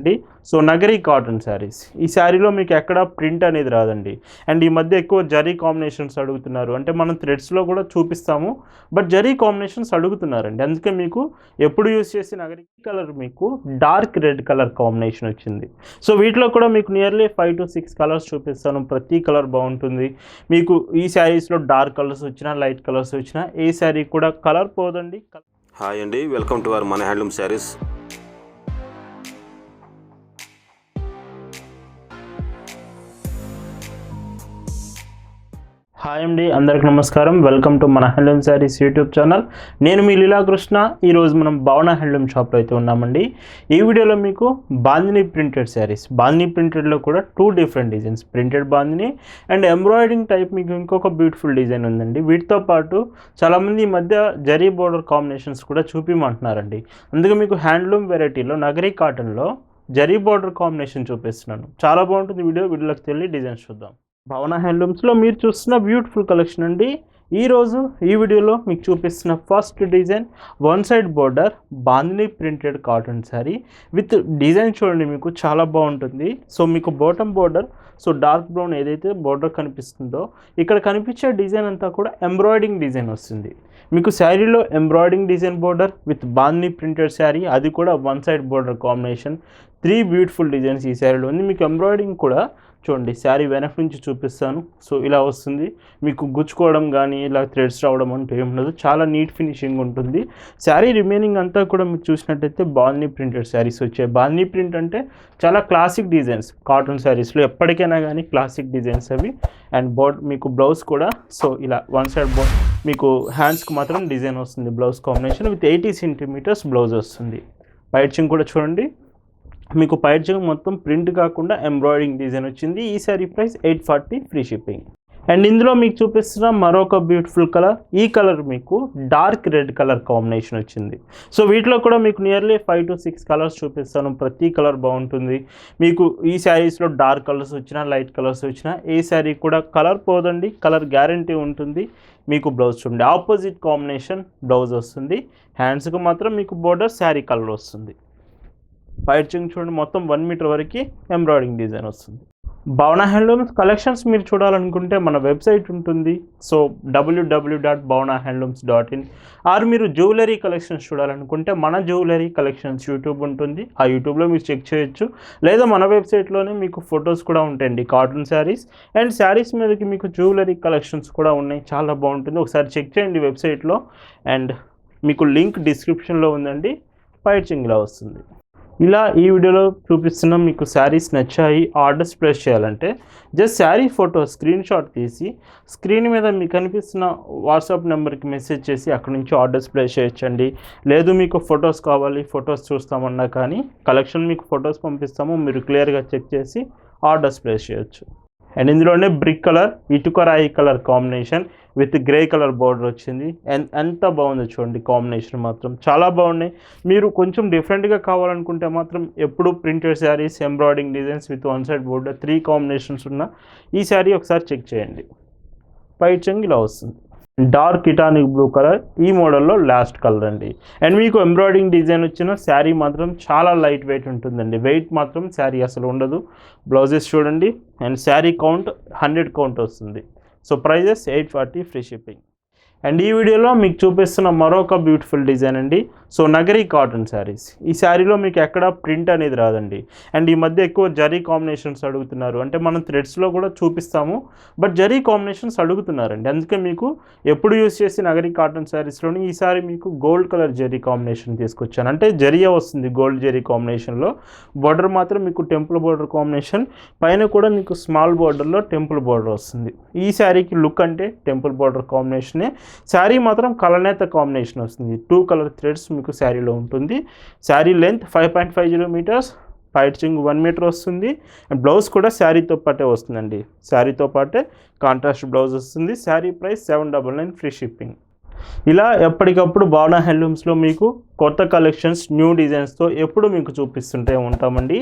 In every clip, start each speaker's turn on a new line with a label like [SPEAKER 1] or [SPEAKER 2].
[SPEAKER 1] అండి. So Nagari cotton saris. ఈ శారీలో మీకు ఎక్కడ ప్రింట్ అనేది రాదండి. అండ్ ఈ మధ్య ఎక్కువ జరీ కాంబినేషన్స్ అడుగుతున్నారు. అంటే మనం థ్రెడ్స్లో కూడా చూపిస్తాము. బట్ జరీ కాంబినేషన్స్ అడుగుతున్నారండి. అందుకే మీకు ఎప్పుడు యూస్ చేసి నగరీ కలర్ మీకు డార్క్ రెడ్ కలర్ కాంబినేషన్ వచ్చింది. సో వీటిలో కూడా మీకు nearly five to six colours చూపిస్తాను. ప్రతి కలర్ బాగుంటుంది. మీకు ఈ శారీస్లో డార్క్ కలర్స్ వచ్చినా లైట్ కలర్స్ వచ్చినా ఏ శారీ కూడా కలర్ పోదండి.
[SPEAKER 2] హాయ్ అండి. వెల్కమ్ టు అవర్ మన హ్యాండ్లూమ్ శారీస్.
[SPEAKER 1] హాయ్ అండి అందరికి నమస్కారం. వెల్కమ్ టు మన హ్యాండ్లూమ్ శారీస్ యూట్యూబ్ ఛానల్. నేను మీ లీలాకృష్ణ ఈరోజు మనం భావన హ్యాండ్లూమ్ షాప్లో అయితే ఉన్నామండి. ఈ వీడియోలో మీకు బాందిని ప్రింటెడ్ శారీస్. బాందిని ప్రింటెడ్లో కూడా two different designs. Printed bandhani and embroidering type మీకు ఇంకొక బ్యూటిఫుల్ డిజైన్ ఉందండి. వీటితో పాటు చాలామంది ఈ మధ్య జరీ బోర్డర్ కాంబినేషన్స్ కూడా చూపిమంటున్నారండి. అందుకే మీకు హ్యాండ్లూమ్ వెరైటీలో నగరీ కాటన్లో జరీ బోర్డర్ కాంబినేషన్ చూపిస్తున్నాను. చాలా బాగుంటుంది వీడియో. వీడియోలోకి వెళ్ళి డిజైన్స్ చూద్దాం. భవన హ్యాండ్లూమ్స్లో మీరు చూస్తున్న బ్యూటిఫుల్ కలెక్షన్ అండి. ఈరోజు ఈ వీడియోలో మీకు చూపిస్తున్న first design one side border bandhani printed cotton sari with design చూడండి మీకు చాలా బాగుంటుంది. సో మీకు bottom border so dark brown ఏదైతే బోర్డర్ కనిపిస్తుందో ఇక్కడ కనిపించే డిజైన్ అంతా కూడా ఎంబ్రాయిడింగ్ డిజైన్ వస్తుంది. మీకు శారీలో embroidering design border with bandhani printed sari అది కూడా one side border combination. Three beautiful designs ఈ శారీలో ఉంది మీకు ఎంబ్రాయిడింగ్ కూడా చూడండి శారీ వెనక నుంచి చూపిస్తాను. సో ఇలా వస్తుంది. మీకు గుచ్చుకోవడం కానీ ఇలా థ్రెడ్స్ రావడం అంటూ ఏం ఉండదు. చాలా నీట్ ఫినిషింగ్ ఉంటుంది. శారీ రిమైనింగ్ అంతా కూడా మీరు చూసినట్టయితే బాల్నీ ప్రింటెడ్ శారీస్ వచ్చాయి. బాల్నీ ప్రింట్ అంటే చాలా క్లాసిక్ డిజైన్స్ కాటన్ శారీస్లో ఎప్పటికైనా కానీ క్లాసిక్ డిజైన్స్ అవి. అండ్ బోట్ మీకు బ్లౌజ్ కూడా. సో ఇలా వన్ సైడ్ బోట్ మీకు హ్యాండ్స్కి మాత్రం డిజైన్ వస్తుంది. Blouse combination with eighty centimetres blouse వస్తుంది. పైచింగ్ కూడా చూడండి. మీకు పైచింగ్ మొత్తం ప్రింట్ కాకుండా ఎంబ్రాయిడింగ్ డిజైన్ వచ్చింది. ఈ sari price eight forty free shipping. And ఇందులో మీకు చూపిస్తున్న మరొక బ్యూటిఫుల్ కలర్ ఈ కలర్ మీకు డార్క్ రెడ్ కలర్ కాంబినేషన్ వచ్చింది. సో వీటిలో కూడా మీకు nearly five to six colours చూపిస్తాను. ప్రతి కలర్ బాగుంటుంది. మీకు ఈ శారీస్లో డార్క్ కలర్స్ వచ్చినా లైట్ కలర్స్ వచ్చినా ఏ శారీ కూడా కలర్ పోదండి కలర్ గ్యారంటీ ఉంటుంది. మీకు బ్లౌజ్ చూడండి. ఆపోజిట్ కాంబినేషన్ బ్లౌజ్ వస్తుంది. హ్యాండ్స్కి మాత్రం మీకు బోర్డర్ శారీ కలర్ వస్తుంది. పైచింగ్ చూడండి మొత్తం వన్ మీటర్ వరకు ఎంబ్రాయిడింగ్ డిజైన్ వస్తుంది. భవన హ్యాండ్లూమ్స్ కలెక్షన్స్ మీరు చూడాలనుకుంటే మన వెబ్సైట్ ఉంటుంది. So W W dot Bhavana handlooms dot in or మీరు జ్యువెలరీ కలెక్షన్స్ చూడాలనుకుంటే మన జ్యువెలరీ కలెక్షన్స్ యూట్యూబ్ ఉంటుంది. ఆ యూట్యూబ్లో మీరు చెక్ చేయొచ్చు. లేదా మన వెబ్సైట్లోనే మీకు ఫొటోస్ కూడా ఉంటాయండి. కాటన్ శారీస్ అండ్ శారీస్ మీదకి మీకు జ్యువెలరీ కలెక్షన్స్ కూడా ఉన్నాయి. చాలా బాగుంటుంది. ఒకసారి చెక్ చేయండి వెబ్సైట్లో. అండ్ మీకు లింక్ డిస్క్రిప్షన్లో ఉందండి. పైచింగ్ ఇలా వస్తుంది. ఇలా ఈ వీడియోలో చూపిస్తున్న మీకు శారీస్ నచ్చాయి ఆర్డర్స్ ప్లేస్ చేయాలంటే. Just sari photo screen shot తీసి స్క్రీన్ మీద మీకు కనిపిస్తున్న వాట్సాప్ నెంబర్కి మెసేజ్ చేసి అక్కడ నుంచి ఆర్డర్స్ ప్లేస్ చేయొచ్చండి. లేదు మీకు ఫొటోస్ కావాలి ఫొటోస్ చూస్తామన్నా కానీ కలెక్షన్ మీకు ఫొటోస్ పంపిస్తాము మీరు క్లియర్గా చెక్ చేసి ఆర్డర్స్ ప్లేస్ చేయొచ్చు. అండ్ ఇందులోనే బ్రిక్ కలర్ ఇటుక రాయి colour combination with grey colour border వచ్చింది. అండ్ ఎంత బాగుంది చూడండి కాంబినేషన్ మాత్రం. చాలా బాగున్నాయి. మీరు కొంచెం డిఫరెంట్గా కావాలనుకుంటే మాత్రం ఎప్పుడు printed saris embroidering designs with one side border three combinations ఉన్న ఈ శారీ ఒకసారి చెక్ చేయండి. పై చెంగ్ ఇలా వస్తుంది. డార్క్ ఇటానిక్ బ్లూ కలర్ ఈ మోడల్లో లాస్ట్ కలర్ అండి. అండ్ మీకు ఎంబ్రాయిడింగ్ డిజైన్ వచ్చిన శారీ మాత్రం చాలా లైట్ వెయిట్ ఉంటుందండి. వెయిట్ మాత్రం శారీ అసలు ఉండదు. బ్లౌజెస్ చూడండి. And sari count hundred count వస్తుంది. So prices eight forty free shipping and ఈ వీడియోలో మీకు చూపిస్తున్న మరొక బ్యూటిఫుల్ డిజైన్ అండి. So Nagari cotton saris. ఈ శారీలో మీకు ఎక్కడ ప్రింట్ అనేది రాదండి. అండ్ ఈ మధ్య ఎక్కువ జరీ కాంబినేషన్స్ అడుగుతున్నారు. అంటే మనం థ్రెడ్స్లో కూడా చూపిస్తాము. బట్ జరీ కాంబినేషన్స్ అడుగుతున్నారండి. అందుకే మీకు ఎప్పుడు యూస్ చేసి నగరీ కాటన్ శారీస్లోని ఈసారి మీకు గోల్డ్ కలర్ జరీ కాంబినేషన్ తీసుకొచ్చాను. అంటే జరియా వస్తుంది గోల్డ్ జరీ కాంబినేషన్లో. బార్డర్ మాత్రం మీకు టెంపుల్ బార్డర్ కాంబినేషన్. పైన కూడా మీకు స్మాల్ బార్డర్లో టెంపుల్ బార్డర్ వస్తుంది. ఈ శారీకి లుక్ అంటే టెంపుల్ బార్డర్ కాంబినేషనే. శారీ మాత్రం కలనేత కాంబినేషన్ వస్తుంది. టూ కలర్ థ్రెడ్స్ మీకు శారీలో ఉంటుంది. Sari length five point five zero metres పైచింగ్ one metre వస్తుంది. అండ్ బ్లౌజ్ కూడా శారీతో పాటే వస్తుందండి. శారీతో పాటే కాంట్రాస్ట్ బ్లౌజ్ వస్తుంది. Sari price seven double nine free shipping ఇలా ఎప్పటికప్పుడు భావన హ్యాండ్లూమ్స్లో మీకు కొత్త కలెక్షన్స్ న్యూ డిజైన్స్తో ఎప్పుడు మీకు చూపిస్తుంటే ఉంటామండి.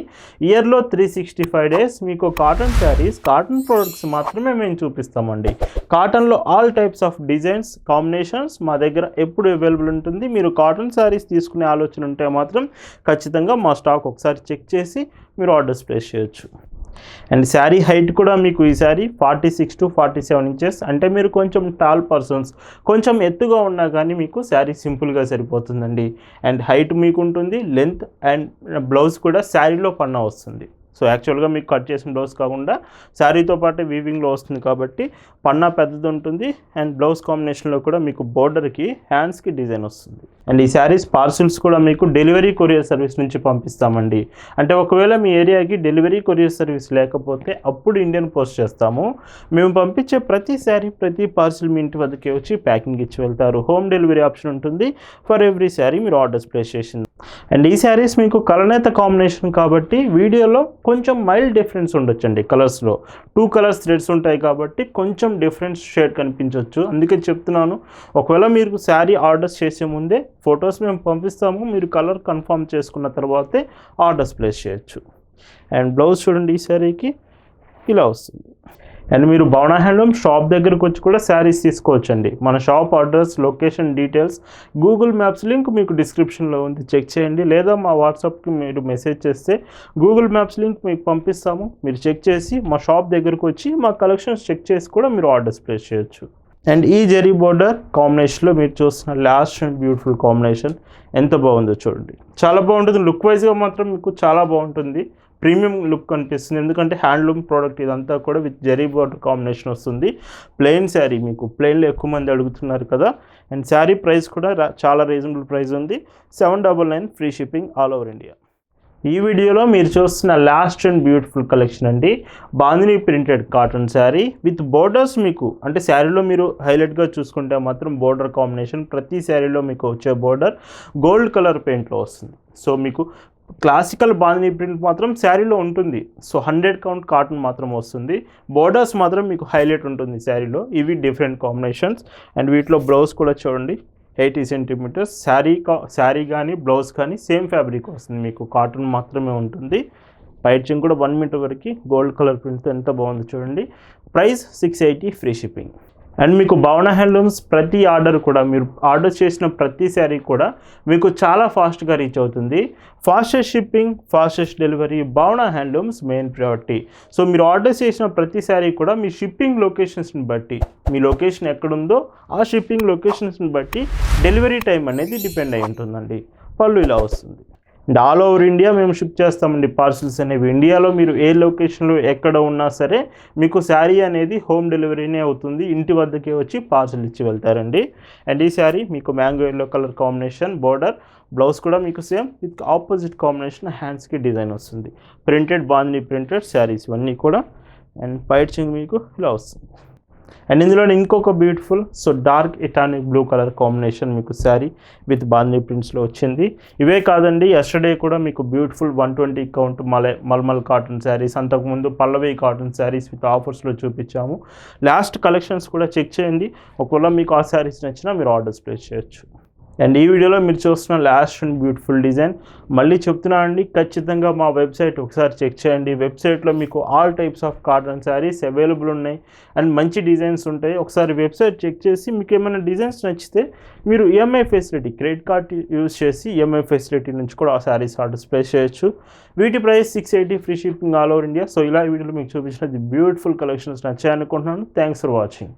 [SPEAKER 1] ఇయర్లో త్రీ సిక్స్టీ ఫైవ్ డేస్ మీకు కాటన్ శారీస్ కాటన్ ప్రోడక్ట్స్ మాత్రమే మేము చూపిస్తామండి. కాటన్లో all types of designs combinations మా దగ్గర ఎప్పుడు అవైలబుల్ ఉంటుంది. మీరు కాటన్ శారీస్ తీసుకునే ఆలోచన ఉంటే మాత్రం ఖచ్చితంగా మా స్టాక్ ఒకసారి చెక్ చేసి మీరు ఆర్డర్స్ ప్లేస్ చేయొచ్చు. అండ్ శారీ హైట్ కూడా మీకు ఈ sari forty six to forty seven inches అంటే మీరు కొంచెం టాల్ పర్సన్స్ కొంచెం ఎత్తుగా ఉన్నా కానీ మీకు శారీ సింపుల్గా సరిపోతుందండి. అండ్ హైట్ మీకు ఉంటుంది లెంత్ అండ్ బ్లౌజ్ కూడా శారీలో పన్నా వస్తుంది. సో యాక్చువల్గా మీకు కట్ చేసిన బ్లౌజ్ కాకుండా శారీతో పాటు వీవింగ్లో వస్తుంది కాబట్టి పన్నా పెద్దది ఉంటుంది అండ్ బ్లౌజ్ కాంబినేషన్లో కూడా మీకు బోర్డర్కి హ్యాండ్స్కి డిజైన్ వస్తుంది. అండ్ ఈ శారీస్ పార్సిల్స్ కూడా మీకు డెలివరీ కొరియర్ సర్వీస్ నుంచి పంపిస్తామండి. అంటే ఒకవేళ మీ ఏరియాకి డెలివరీ కొరియర్ సర్వీస్ లేకపోతే అప్పుడు ఇండియన్ పోస్ట్ చేస్తాము. మేము పంపించే ప్రతి శారీ ప్రతి పార్సిల్ మీ ఇంటి వద్దకే వచ్చి ప్యాకింగ్ ఇచ్చి వెళ్తారు. హోమ్ డెలివరీ ఆప్షన్ ఉంటుంది. ఫర్ ఎవ్రీ శారీ మీరు ఆర్డర్స్ ప్లేస్ చేసింది అండ్ ఈ శారీస్ మీకు కలనేత కాంబినేషన్ కాబట్టి వీడియోలో కొంచెం మైల్డ్ డిఫరెన్స్ ఉండొచ్చండి కలర్స్లో టూ కలర్స్ థ్రెడ్స్ ఉంటాయి కాబట్టి కొంచెం డిఫరెన్స్ షేడ్ కనిపించవచ్చు అందుకే చెప్తున్నాను ఒకవేళ మీరు శారీ ఆర్డర్స్ చేసే ముందే ఫొటోస్ మేము పంపిస్తాము మీరు కలర్ కన్ఫర్మ్ చేసుకున్న తర్వాతే ఆర్డర్స్ ప్లేస్ చేయొచ్చు. అండ్ బ్లౌజ్ చూడండి ఈ శారీకి ఇలా వస్తుంది. అండ్ మీరు భవన హ్యాండ్లూమ్ షాప్ దగ్గరకు వచ్చి కూడా శారీస్ తీసుకోవచ్చండి. మన shop address location details Google maps link మీకు డిస్క్రిప్షన్లో ఉంది. చెక్ చేయండి. లేదా మా వాట్సాప్కి మీరు మెసేజ్ చేస్తే గూగుల్ మ్యాప్స్ లింక్ మీకు పంపిస్తాము. మీరు చెక్ చేసి మా షాప్ దగ్గరకు వచ్చి మా కలెక్షన్స్ చెక్ చేసి కూడా మీరు ఆర్డర్స్ ప్లేస్ చేయొచ్చు. అండ్ ఈ జెరీ బోర్డర్ కాంబినేషన్లో మీరు చూస్తున్న లాస్ట్ అండ్ బ్యూటిఫుల్ కాంబినేషన్ ఎంత బాగుందో చూడండి. చాలా బాగుంటుంది. లుక్ వైజ్గా మాత్రం మీకు చాలా బాగుంటుంది. ప్రీమియం లుక్ కనిపిస్తుంది. ఎందుకంటే హ్యాండ్లూమ్ ప్రోడక్ట్ ఇదంతా కూడా విత్ జరీ బోర్డర్ కాంబినేషన్ వస్తుంది. ప్లెయిన్ శారీ మీకు ప్లెయిన్లో ఎక్కువ మంది అడుగుతున్నారు కదా. అండ్ శారీ ప్రైస్ కూడా చాలా రీజనబుల్ ప్రైస్ ఉంది. Seven double nine free shipping all over India. ఈ వీడియోలో మీరు చూస్తున్న లాస్ట్ అండ్ బ్యూటిఫుల్ కలెక్షన్ అండి. Bandhani printed cotton sari. With borders మీకు అంటే శారీలో మీరు హైలైట్గా చూసుకుంటే మాత్రం బోర్డర్ కాంబినేషన్ ప్రతి శారీలో మీకు వచ్చే బోర్డర్ గోల్డ్ కలర్ పెయింట్లో వస్తుంది. సో మీకు క్లాసికల్ బాందిని ప్రింట్ మాత్రం శారీలో ఉంటుంది. సో హండ్రెడ్ కౌంట్ కాటన్ మాత్రం వస్తుంది. బోర్డర్స్ మాత్రం మీకు హైలైట్ ఉంటుంది శారీలో. ఇవి డిఫరెంట్ కాంబినేషన్స్. అండ్ వీటిలో బ్లౌజ్ కూడా చూడండి. Eighty centimetres. శారీ కా శారీ కానీ బ్లౌజ్ కానీ సేమ్ ఫ్యాబ్రిక్ వస్తుంది మీకు. కాటన్ మాత్రమే ఉంటుంది. పైచింగ్ కూడా వన్ మీటర్ వరకు. గోల్డ్ కలర్ ప్రింట్తో ఎంత బాగుంది చూడండి. Price six eighty free shipping. And మీకు భవన హ్యాండ్లూమ్స్ ప్రతి ఆర్డర్ కూడా మీరు ఆర్డర్ చేసిన ప్రతి శారీ కూడా మీకు చాలా ఫాస్ట్గా రీచ్ అవుతుంది. Fastest shipping fastest delivery Bhavana handlooms main priority so మీరు ఆర్డర్ చేసిన ప్రతి శారీ కూడా మీ షిప్పింగ్ లొకేషన్స్ని బట్టి మీ లొకేషన్ ఎక్కడుందో ఆ షిప్పింగ్ లొకేషన్స్ని బట్టి డెలివరీ టైం అనేది డిపెండ్ అయి ఉంటుందండి. పళ్ళు ఇలా వస్తుంది. అండ్ ఆల్ ఓవర్ ఇండియా మేము షిప్ చేస్తామండి పార్సిల్స్ అనేవి. ఇండియాలో మీరు ఏ లొకేషన్లో ఎక్కడ ఉన్నా సరే మీకు శారీ అనేది హోమ్ డెలివరీనే అవుతుంది. ఇంటి వద్దకే వచ్చి పార్సిల్ ఇచ్చి వెళ్తారండి. అండ్ ఈ శారీ మీకు mango yellow colour combination border blouse కూడా మీకు సేమ్ విత్ ఆపోజిట్ కాంబినేషన్ హ్యాండ్స్కి డిజైన్ వస్తుంది. ప్రింటెడ్ బాందిని ప్రింటెడ్ శారీస్ ఇవన్నీ కూడా. అండ్ పైచింగ్ మీకు ఇలా వస్తుంది. అండ్ ఇందులో ఇంకొక బ్యూటిఫుల్ సో డార్క్ ఇటానిక్ బ్లూ కలర్ కాంబినేషన్ మీకు శారీ విత్ బాంధీ ప్రింట్స్లో వచ్చింది. ఇవే కాదండి ఎస్టర్డే కూడా మీకు beautiful one twenty count malai malmal cotton saris అంతకుముందు పల్లవి కాటన్ శారీస్ విత్ ఆఫర్స్లో చూపించాము. లాస్ట్ కలెక్షన్స్ కూడా చెక్ చేయండి. ఒకవేళ మీకు ఆ శారీస్ నచ్చినా మీరు ఆర్డర్స్ ప్లేస్ చేయొచ్చు. అండ్ ఈ వీడియోలో మీరు చూస్తున్న లాస్ట్ అండ్ బ్యూటిఫుల్ డిజైన్ మళ్ళీ చెప్తున్నా అండి ఖచ్చితంగా మా వెబ్సైట్ ఒకసారి చెక్ చేయండి. వెబ్సైట్లో మీకు all types of cotton saris available ఉన్నాయి. అండ్ మంచి డిజైన్స్ ఉంటాయి. ఒకసారి వెబ్సైట్ చెక్ చేసి మీకు ఏమైనా డిజైన్స్ నచ్చితే మీరు EMI facility credit card use చేసి ఈఎంఐ ఫెసిలిటీ నుంచి కూడా ఆ శారీస్ ఆర్డర్స్ ప్లేస్ చేయొచ్చు. వీటి price six eighty free shipping all over India so ఇలా ఈ వీడియోలో మీకు చూపించిన beautiful collections నచ్చాయనుకుంటున్నాను. Thanks for watching